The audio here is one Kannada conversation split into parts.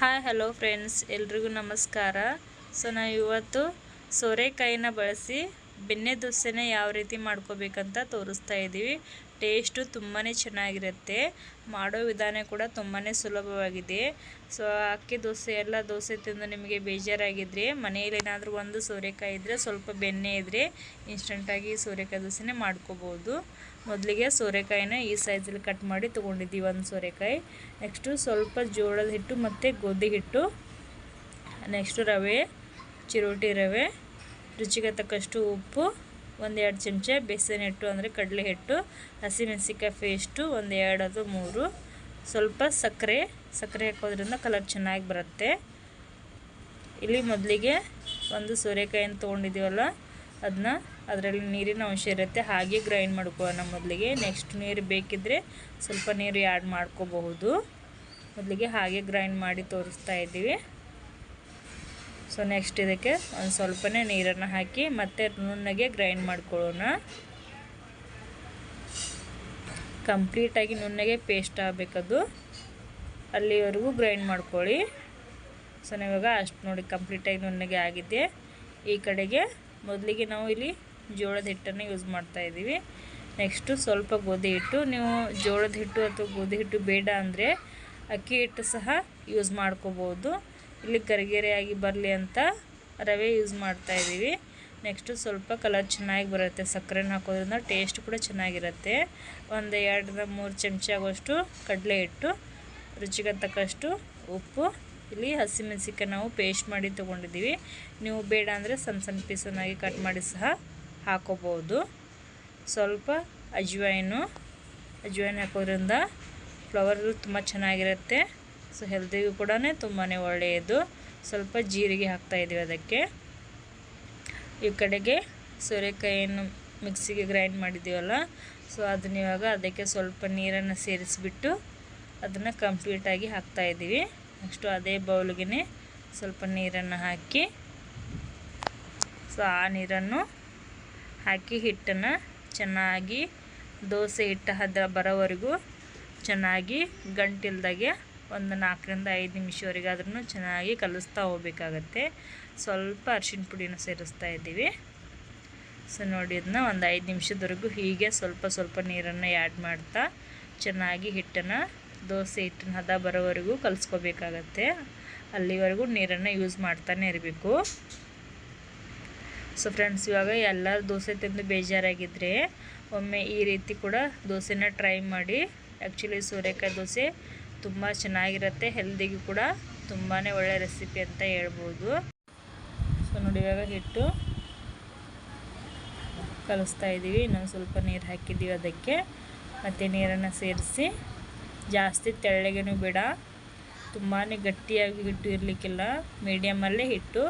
ಹಾಯ್ ಹಲೋ ಫ್ರೆಂಡ್ಸ್ ಎಲ್ರಿಗೂ ನಮಸ್ಕಾರ. ಸೊ ನಾವು ಇವತ್ತು ಸೋರೆಕಾಯಿನ ಬಳಸಿ ಬೆಣ್ಣೆ ದೋಸೆನ ಯಾವ ರೀತಿ ಮಾಡ್ಕೋಬೇಕಂತ ತೋರಿಸ್ತಾ ಇದ್ದೀವಿ. ಟೇಸ್ಟು ತುಂಬಾ ಚೆನ್ನಾಗಿರುತ್ತೆ. ಮಾಡೋ ವಿಧಾನ ಕೂಡ ತುಂಬಾ ಸುಲಭವಾಗಿದೆ. ಸೊ, ಅಕ್ಕಿ ದೋಸೆ ಎಲ್ಲ ದೋಸೆ ತಿಂದು ನಿಮಗೆ ಬೇಜಾರಾಗಿದ್ದರೆ ಮನೆಯಲ್ಲಿ ಏನಾದರೂ ಒಂದು ಸೋರೆಕಾಯಿ ಇದ್ದರೆ ಸ್ವಲ್ಪ ಬೆಣ್ಣೆ ಇದ್ದರೆ ಇನ್ಸ್ಟಂಟಾಗಿ ಸೋರೆಕಾಯಿ ದೋಸೆನೇ ಮಾಡ್ಕೋಬೋದು. ಮೊದಲಿಗೆ ಸೋರೆಕಾಯಿನ ಈ ಸೈಜಲ್ಲಿ ಕಟ್ ಮಾಡಿ ತೊಗೊಂಡಿದ್ದೀವಿ ಒಂದು ಸೋರೆಕಾಯಿ. ನೆಕ್ಸ್ಟು ಸ್ವಲ್ಪ ಜೋಳದ ಹಿಟ್ಟು ಮತ್ತು ಗೋಧಿ ಹಿಟ್ಟು. ನೆಕ್ಸ್ಟು ರವೆ, ಚಿರೋಟಿ ರವೆ, ರುಚಿಗೆ ತಕ್ಕಷ್ಟು ಉಪ್ಪು, ಒಂದೆರಡು ಚಮಚ ಬೇಸನ್ ಹಿಟ್ಟು ಅಂದರೆ ಕಡಲೆ ಹಿಟ್ಟು ಹಸಿಮೆಣಸಿಕಾಯಿ ಪೇಸ್ಟು ಒಂದು ಎರಡು ಅದು ಮೂರು. ಸ್ವಲ್ಪ ಸಕ್ಕರೆ ಸಕ್ಕರೆ ಹಾಕೋದ್ರಿಂದ ಕಲರ್ ಚೆನ್ನಾಗಿ ಬರುತ್ತೆ. ಇಲ್ಲಿ ಮೊದಲಿಗೆ ಒಂದು ಸೋರೆಕಾಯಿನ ತೊಗೊಂಡಿದ್ದೀವಲ್ಲ ಅದನ್ನ ಅದರಲ್ಲಿ ನೀರಿನ ಅಂಶ ಇರುತ್ತೆ. ಹಾಗೆ ಗ್ರೈಂಡ್ ಮಾಡ್ಕೊಳ್ಳೋಣ ಮೊದಲಿಗೆ. ನೆಕ್ಸ್ಟ್ ನೀರು ಬೇಕಿದ್ದರೆ ಸ್ವಲ್ಪ ನೀರು ಆ್ಯಡ್ ಮಾಡ್ಕೋಬಹುದು. ಮೊದಲಿಗೆ ಹಾಗೆ ಗ್ರೈಂಡ್ ಮಾಡಿ ತೋರಿಸ್ತಾ ಇದ್ದೀವಿ. ಸೊ ನೆಕ್ಸ್ಟ್ ಇದಕ್ಕೆ ಒಂದು ಸ್ವಲ್ಪನೇ ನೀರನ್ನು ಹಾಕಿ ಮತ್ತೆ ನುಣ್ಣಗೆ ಗ್ರೈಂಡ್ ಮಾಡ್ಕೊಳ್ಳೋಣ. ಕಂಪ್ಲೀಟಾಗಿ ನುಣ್ಣಗೆ ಪೇಸ್ಟ್ ಆಗಬೇಕದು. ಅಲ್ಲಿವರೆಗೂ ಗ್ರೈಂಡ್ ಮಾಡ್ಕೊಳ್ಳಿ. ಸೊ ಇವಾಗ ಅಷ್ಟು ನೋಡಿ ಕಂಪ್ಲೀಟಾಗಿ ನುಣ್ಣಗೆ ಆಗಿದೆ ಈ ಕಡೆಗೆ ಮೊದಲಿಗೆ ನಾವು ಇಲ್ಲಿ ಜೋಳದ ಹಿಟ್ಟನ್ನು ಯೂಸ್ ಮಾಡ್ತಾ ಇದ್ದೀವಿ. ನೆಕ್ಸ್ಟು ಸ್ವಲ್ಪ ಗೋಧಿ ಹಿಟ್ಟು. ನೀವು ಜೋಳದ ಹಿಟ್ಟು ಅಥವಾ ಗೋಧಿ ಹಿಟ್ಟು ಬೇಡ ಅಂದರೆ ಅಕ್ಕಿ ಹಿಟ್ಟು ಸಹ ಯೂಸ್ ಮಾಡ್ಕೋಬೋದು. ಇಲ್ಲಿ ಗರಿಗೆರೆಯಾಗಿ ಬರಲಿ ಅಂತ ರವೆ ಯೂಸ್ ಮಾಡ್ತಾ ಇದ್ದೀವಿ. ನೆಕ್ಸ್ಟು ಸ್ವಲ್ಪ ಕಲರ್ ಚೆನ್ನಾಗಿ ಬರುತ್ತೆ. ಸಕ್ಕರೆನ ಹಾಕೋದ್ರಿಂದ ಟೇಸ್ಟ್ ಕೂಡ ಚೆನ್ನಾಗಿರುತ್ತೆ. ಒಂದು ಎರಡರಿಂದ ಮೂರು ಚಮಚ ಆಗುವಷ್ಟು ಕಡಲೆ ಹಿಟ್ಟು, ರುಚಿಗೆ ತಕ್ಕಷ್ಟು ಉಪ್ಪು. ಇಲ್ಲಿ ಹಸಿಮೆಣಸಿಕಾಯಿ ನಾವು ಪೇಸ್ಟ್ ಮಾಡಿ ತೊಗೊಂಡಿದ್ದೀವಿ. ನೀವು ಬೇಡ ಅಂದರೆ ಸಣ್ಣ ಸಣ್ಣ ಪೀಸನ್ನಾಗಿ ಕಟ್ ಮಾಡಿ ಸಹ ಹಾಕೋಬೋದು. ಸ್ವಲ್ಪ ಅಜ್ವಾಯಿನು ಅಜ್ವಾಯಿನ್ ಹಾಕೋದ್ರಿಂದ ಫ್ಲವರ್ ತುಂಬ ಚೆನ್ನಾಗಿರುತ್ತೆ. ಸೊ ಹೆಲ್ದಿಗೂ ಕೂಡ ತುಂಬಾ ಒಳ್ಳೆಯದು ಸ್ವಲ್ಪ ಜೀರಿಗೆ ಹಾಕ್ತಾಯಿದ್ದೀವಿ ಅದಕ್ಕೆ. ಈ ಕಡೆಗೆ ಸೋರೆಕಾಯಿಯನ್ನು ಮಿಕ್ಸಿಗೆ ಗ್ರೈಂಡ್ ಮಾಡಿದ್ದೀವಲ್ಲ ಸೊ ಅದನ್ನ ಇವಾಗ ಅದಕ್ಕೆ ಸ್ವಲ್ಪ ನೀರನ್ನು ಸೇರಿಸಿಬಿಟ್ಟು ಅದನ್ನು ಕಂಪ್ಲೀಟಾಗಿ ಹಾಕ್ತಾಯಿದ್ದೀವಿ ನೆಕ್ಸ್ಟು ಅದೇ ಬೌಲ್ಗೆ ಸ್ವಲ್ಪ ನೀರನ್ನು ಹಾಕಿ ಸೊ ಆ ನೀರನ್ನು ಹಾಕಿ ಹಿಟ್ಟನ್ನು ಚೆನ್ನಾಗಿ ದೋಸೆ ಹಿಟ್ಟು ಹದ ಬರೋವರೆಗೂ ಚೆನ್ನಾಗಿ ಗಂಟಿಲ್ದಾಗೆ ಒಂದು ನಾಲ್ಕರಿಂದ ಐದು ನಿಮಿಷವರೆಗಾದ್ರೂ ಚೆನ್ನಾಗಿ ಕಲಿಸ್ತಾ ಹೋಗ್ಬೇಕಾಗತ್ತೆ. ಸ್ವಲ್ಪ ಅರ್ಶಿಣ ಪುಡಿನ ಸೇರಿಸ್ತಾ ಇದ್ದೀವಿ. ಸೊ ನೋಡಿ ಅದನ್ನ ಒಂದು ಐದು ನಿಮಿಷದವರೆಗೂ ಹೀಗೆ ಸ್ವಲ್ಪ ಸ್ವಲ್ಪ ನೀರನ್ನು ಆ್ಯಡ್ ಮಾಡ್ತಾ ಚೆನ್ನಾಗಿ ಹಿಟ್ಟನ್ನು ದೋಸೆ ಹಿಟ್ಟಿನ ಹದ ಬರೋವರೆಗೂ ಕಲಿಸ್ಕೋಬೇಕಾಗತ್ತೆ. ಅಲ್ಲಿವರೆಗೂ ನೀರನ್ನು ಯೂಸ್ ಮಾಡ್ತಾನೆ ಇರಬೇಕು. ಸೊ ಫ್ರೆಂಡ್ಸ್ ಇವಾಗ ಎಲ್ಲರೂ ದೋಸೆ ತಿಂದು ಬೇಜಾರಾಗಿದ್ದರೆ ಒಮ್ಮೆ ಈ ರೀತಿ ಕೂಡ ದೋಸೆನ ಟ್ರೈ ಮಾಡಿ. ಆ್ಯಕ್ಚುಲಿ ಸೋರೆಕಾಯಿ ದೋಸೆ ತುಂಬ ಚೆನ್ನಾಗಿರುತ್ತೆ ಹೆಲ್ದಿಗೂ ಕೂಡ ತುಂಬಾ ಒಳ್ಳೆಯ ರೆಸಿಪಿ ಅಂತ ಹೇಳ್ಬೋದು. ಸೊ ನೋಡಿ ಇವಾಗ ಹಿಟ್ಟು ಕಲಿಸ್ತಾ ಇದ್ದೀವಿ ಇನ್ನೊಂದು ಸ್ವಲ್ಪ ನೀರು ಹಾಕಿದ್ದೀವಿ ಅದಕ್ಕೆ. ಮತ್ತು ನೀರನ್ನು ಸೇರಿಸಿ. ಜಾಸ್ತಿ ತೆಳ್ಳಗೆನೂ ಬೇಡ. ತುಂಬಾ ಗಟ್ಟಿಯಾಗಿ ಹಿಟ್ಟು ಇರಲಿಕ್ಕಿಲ್ಲ ಮೀಡಿಯಮಲ್ಲೇ ಹಿಟ್ಟು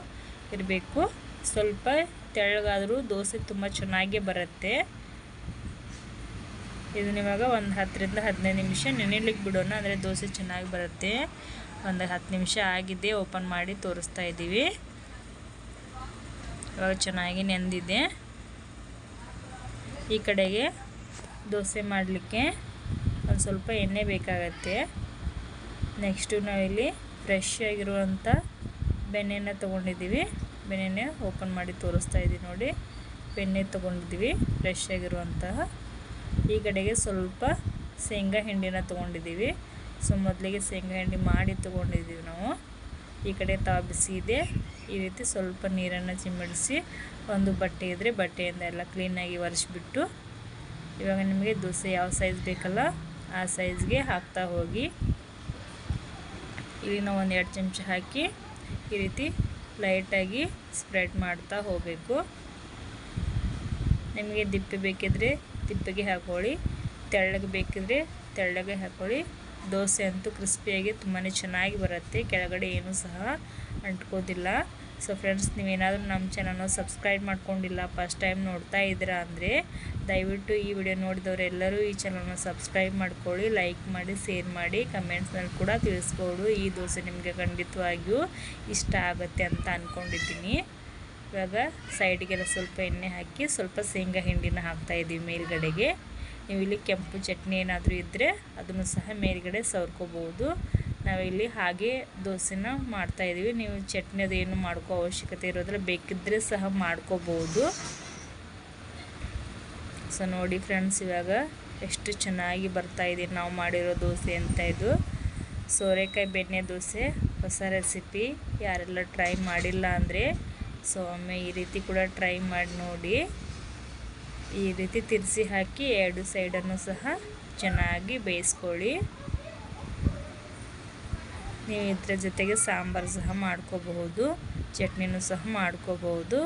ಇರಬೇಕು. ಸ್ವಲ್ಪ ತೆಳ್ಳಗಾದರೂ ದೋಸೆ ತುಂಬ ಚೆನ್ನಾಗೇ ಬರುತ್ತೆ. ಇದನ್ನ ಇವಾಗ ಒಂದು ಹತ್ತರಿಂದ ಹದಿನೈದು ನಿಮಿಷ ನೆನೆಲಿಕ್ಕೆ ಬಿಡೋಣ, ಅಂದರೆ ದೋಸೆ ಚೆನ್ನಾಗಿ ಬರುತ್ತೆ. ಒಂದು ಹತ್ತು ನಿಮಿಷ ಆಗಿದೆ, ಓಪನ್ ಮಾಡಿ ತೋರಿಸ್ತಾ ಇದ್ದೀವಿ ಇವಾಗ ಚೆನ್ನಾಗಿ ನೆಂದಿದೆ. ಈ ಕಡೆಗೆ ದೋಸೆ ಮಾಡಲಿಕ್ಕೆ ಒಂದು ಸ್ವಲ್ಪ ಎಣ್ಣೆ ಬೇಕಾಗತ್ತೆ. ನೆಕ್ಸ್ಟು ನಾವಿಲ್ಲಿ ಫ್ರೆಶ್ ಆಗಿರುವಂಥ ಬೆಣ್ಣೆನ ತೊಗೊಂಡಿದ್ದೀವಿ ಬೆಣ್ಣೆನ ಓಪನ್ ಮಾಡಿ ತೋರಿಸ್ತಾ ಇದ್ದೀವಿ ನೋಡಿ. ಬೆಣ್ಣೆ ತೊಗೊಂಡಿದ್ದೀವಿ, ಫ್ರೆಶ್ ಆಗಿರುವಂತಹ. ಈ ಕಡೆಗೆ ಸ್ವಲ್ಪ ಶೇಂಗಾ ಹಿಂಡಿನ ತೊಗೊಂಡಿದ್ದೀವಿ. ಸೊ, ಮೊದಲಿಗೆ ಶೇಂಗಾ ಹಿಂಡಿ ಮಾಡಿ ತೊಗೊಂಡಿದ್ದೀವಿ ನಾವು. ಈ ಕಡೆ ತಾವು ಇದೆ. ಈ ರೀತಿ ಸ್ವಲ್ಪ ನೀರನ್ನು ಚಿಮ್ಮಡಿಸಿ ಒಂದು ಬಟ್ಟೆ ಇದ್ದರೆ ಬಟ್ಟೆಯಿಂದ ಎಲ್ಲ ಕ್ಲೀನಾಗಿ ಒರೆಸಿಬಿಟ್ಟು. ಇವಾಗ ನಿಮಗೆ ದೋಸೆ ಯಾವ ಸೈಜ್ ಬೇಕಲ್ಲ ಆ ಸೈಜ್ಗೆ ಹಾಕ್ತಾ ಹೋಗಿ. ಇಲ್ಲಿ ನಾವು ಒಂದು ಎರಡು ಚಮಚ ಹಾಕಿ ಈ ರೀತಿ ಲೈಟಾಗಿ ಸ್ಪ್ರೆಡ್ ಮಾಡ್ತಾ ಹೋಗಬೇಕು. ನಿಮಗೆ ದಿಪ್ಪೆ ಬೇಕಿದ್ರೆ ದಿಪ್ಪೆಗೆ ಹಾಕೊಳ್ಳಿ ತೆಳ್ಳಗೆ ಬೇಕಿದ್ರೆ ತೆಳ್ಳಗೆ ಹಾಕೊಳ್ಳಿ ದೋಸೆ ಅಂತೂ ಕ್ರಿಸ್ಪಿಯಾಗಿ ತುಂಬಾ ಚೆನ್ನಾಗಿ ಬರುತ್ತೆ. ಕೆಳಗಡೆ ಏನೂ ಸಹ ಅಂಟ್ಕೋದಿಲ್ಲ. ಸೊ ಫ್ರೆಂಡ್ಸ್ ನೀವೇನಾದರೂ ನಮ್ಮ ಚಾನಲ್ನ ಸಬ್ಸ್ಕ್ರೈಬ್ ಮಾಡ್ಕೊಂಡಿಲ್ಲ ಫಸ್ಟ್ ಟೈಮ್ ನೋಡ್ತಾ ಇದ್ದೀರಾ ಅಂದರೆ, ದಯವಿಟ್ಟು ಈ ವಿಡಿಯೋ ನೋಡಿದವರೆಲ್ಲರೂ ಈ ಚಾನಲ್ನ ಸಬ್ಸ್ಕ್ರೈಬ್ ಮಾಡ್ಕೊಳ್ಳಿ ಲೈಕ್ ಮಾಡಿ ಶೇರ್ ಮಾಡಿ ಕಮೆಂಟ್ಸ್ನಲ್ಲಿ ಕೂಡ ತಿಳಿಸ್ಬೋದು. ಈ ದೋಸೆ ನಿಮಗೆ ಖಂಡಿತವಾಗಿಯೂ ಇಷ್ಟ ಆಗುತ್ತೆ ಅಂತ ಅಂದ್ಕೊಂಡಿದ್ದೀನಿ ಇವಾಗ ಸೈಡ್ಗೆಲ್ಲ ಸ್ವಲ್ಪ ಎಣ್ಣೆ ಹಾಕಿ, ಸ್ವಲ್ಪ ಶೇಂಗಾ ಹಿಂಡಿನ ಹಾಕ್ತಾಯಿದ್ದೀವಿ ಮೇಲ್ಗಡೆಗೆ. ನೀವು ಇಲ್ಲಿ ಕೆಂಪು ಚಟ್ನಿ ಏನಾದರೂ ಇದ್ದರೆ ಅದನ್ನು ಸಹ ಮೇಲ್ಗಡೆ ಸವರ್ಕೋಬೋದು ನಾವಿಲ್ಲಿ ಹಾಗೆ ದೋಸೆನ ಮಾಡ್ತಾಯಿದ್ದೀವಿ ನೀವು ಚಟ್ನಿ ಅದೇನು ಮಾಡ್ಕೋ ಅವಶ್ಯಕತೆ ಇರೋದಿಲ್ಲ. ಬೇಕಿದ್ದರೆ ಸಹ ಮಾಡ್ಕೋಬೋದು ಸೊ ನೋಡಿ ಫ್ರೆಂಡ್ಸ್ ಇವಾಗ ಎಷ್ಟು ಚೆನ್ನಾಗಿ ಬರ್ತಾ ಇದೆ ನಾವು ಮಾಡಿರೋ ದೋಸೆ ಅಂತ ಇದು. ಸೋರೆಕಾಯಿ ಬೆಣ್ಣೆ ದೋಸೆ, ಹೊಸ ರೆಸಿಪಿ ಯಾರೆಲ್ಲ ಟ್ರೈ ಮಾಡಿಲ್ಲ ಅಂದರೆ ಸೊ ಒಮ್ಮೆ ಈ ರೀತಿ ಕೂಡ ಟ್ರೈ ಮಾಡಿ ನೋಡಿ. ಈ ರೀತಿ ತಿರ್ಸಿ ಹಾಕಿ ಎರಡು ಸೈಡನ್ನು ಸಹ ಚೆನ್ನಾಗಿ ಬೇಯಿಸ್ಕೊಳ್ಳಿ. ನೀವು ಇದರ ಜೊತೆಗೆ ಸಾಂಬಾರು ಸಹ ಮಾಡ್ಕೋಬಹುದು, ಚಟ್ನಿನೂ ಸಹ ಮಾಡ್ಕೋಬಹುದು.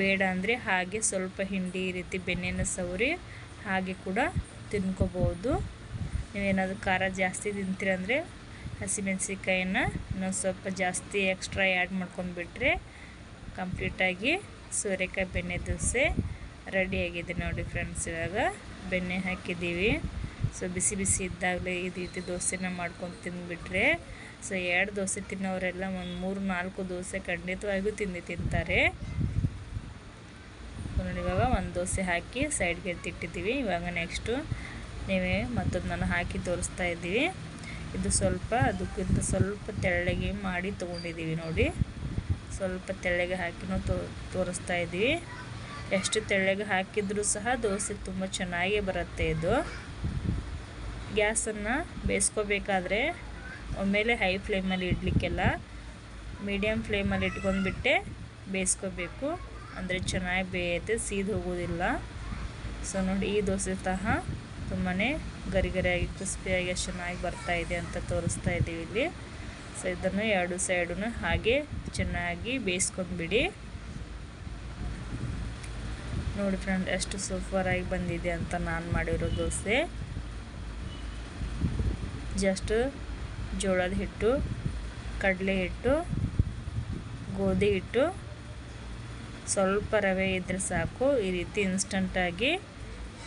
ಬೇಡ ಅಂದರೆ ಹಾಗೆ ಸ್ವಲ್ಪ ಹಿಂಡಿ ಈ ರೀತಿ ಬೆಣ್ಣೆನ ಸವರಿ ಹಾಗೆ ಕೂಡ ತಿನ್ಕೋಬಹುದು. ನೀವೇನಾದರೂ ಖಾರ ಜಾಸ್ತಿ ತಿಂತೀರಂದರೆ ಹಸಿಮೆಣಸಿಕಾಯಿನ ಇನ್ನೊಂದು ಸ್ವಲ್ಪ ಜಾಸ್ತಿ ಎಕ್ಸ್ಟ್ರಾ ಆ್ಯಡ್ ಮಾಡ್ಕೊಂಡ್ಬಿಟ್ರೆ ಕಂಪ್ಲೀಟಾಗಿ ಸೋರೆಕಾಯಿ ಬೆಣ್ಣೆ ದೋಸೆ ರೆಡಿಯಾಗಿದೆ ನೋಡಿ ಫ್ರೆಂಡ್ಸ್, ಇವಾಗ ಬೆಣ್ಣೆ ಹಾಕಿದ್ದೀವಿ. ಸೊ ಬಿಸಿ ಬಿಸಿ ಇದ್ದಾಗಲೇ ಈ ರೀತಿ ದೋಸೆನ ಮಾಡ್ಕೊಂಡು ತಿಂದುಬಿಟ್ರೆ ಸೊ ಎರಡು ದೋಸೆ ತಿನ್ನೋರೆಲ್ಲ ಒಂದು ಮೂರು ನಾಲ್ಕು ದೋಸೆ ಖಂಡಿತವಾಗಿಯೂ ತಿಂದು ತಿಂತಾರೆ. ನೋಡಿ ಇವಾಗ ಒಂದು ದೋಸೆ ಹಾಕಿ ಸೈಡ್ಗೆ ಎತ್ತಿಟ್ಟಿದ್ದೀವಿ. ಇವಾಗ ನೆಕ್ಸ್ಟು ನೀವೇ ಮತ್ತೊಂದನ್ನು ಹಾಕಿ ತೋರಿಸ್ತಾ ಇದ್ದೀವಿ. ಇದು ಸ್ವಲ್ಪ, ಅದಕ್ಕಿಂತ ಸ್ವಲ್ಪ ತೆಳ್ಳಗೆ ಮಾಡಿ ತೊಗೊಂಡಿದ್ದೀವಿ ನೋಡಿ. ಸ್ವಲ್ಪ ತೆಳ್ಳಗೆ ಹಾಕಿನೂ ತೋ ತೋರಿಸ್ತಾ ಇದ್ದೀವಿ. ಎಷ್ಟು ತೆಳ್ಳಗೆ ಹಾಕಿದರೂ ಸಹ ದೋಸೆ ತುಂಬ ಚೆನ್ನಾಗೇ ಬರುತ್ತೆ ಇದು. ಗ್ಯಾಸನ್ನು ಬೇಯಿಸ್ಕೋಬೇಕಾದ್ರೆ ಒಮ್ಮೆಲೆ ಹೈ ಫ್ಲೇಮಲ್ಲಿ ಇಡಲಿಕ್ಕೆಲ್ಲ ಮೀಡಿಯಮ್ ಫ್ಲೇಮಲ್ಲಿ ಇಟ್ಕೊಂಡ್ಬಿಟ್ಟೆ ಬೇಯಿಸ್ಕೋಬೇಕು. ಅಂದರೆ ಚೆನ್ನಾಗಿ ಬೇಯುತ್ತೆ, ಸೀದು ಹೋಗೋದಿಲ್ಲ. ಸೊ ನೋಡಿ ಈ ದೋಸೆ ಸಹ ತುಂಬಾ ಗರಿ ಗರಿಯಾಗಿ ಕ್ರಿಸ್ಪಿಯಾಗಿ ಎಷ್ಟು ಚೆನ್ನಾಗಿ ಬರ್ತಾ ಇದೆ ಅಂತ ತೋರಿಸ್ತಾ ಇದ್ದೀವಿ ಇಲ್ಲಿ. ಸೊ ಇದನ್ನು ಎರಡು ಸೈಡೂ ಹಾಗೆ ಚೆನ್ನಾಗಿ ಬೇಯಿಸ್ಕೊಂಡ್ಬಿಡಿ. ನೋಡಿ ಫ್ರೆಂಡ್ ಎಷ್ಟು ಸೂಪರಾಗಿ ಬಂದಿದೆ ಅಂತ ನಾನು ಮಾಡಿರೋ ದೋಸೆ. ಜಸ್ಟ್ ಜೋಳದ ಹಿಟ್ಟು, ಕಡಲೆ ಹಿಟ್ಟು, ಗೋಧಿ ಹಿಟ್ಟು. ಸ್ವಲ್ಪ ರವೆ ಇದ್ದರೆ ಸಾಕು. ಈ ರೀತಿ ಇನ್ಸ್ಟಂಟಾಗಿ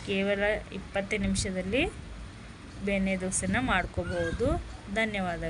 ಕೇವಲ ಇಪ್ಪತ್ತೇ ನಿಮಿಷದಲ್ಲಿ ಬೆಣ್ಣೆ ದೋಸೆನ ಮಾಡ್ಕೋಬಹುದು. ಧನ್ಯವಾದಗಳು.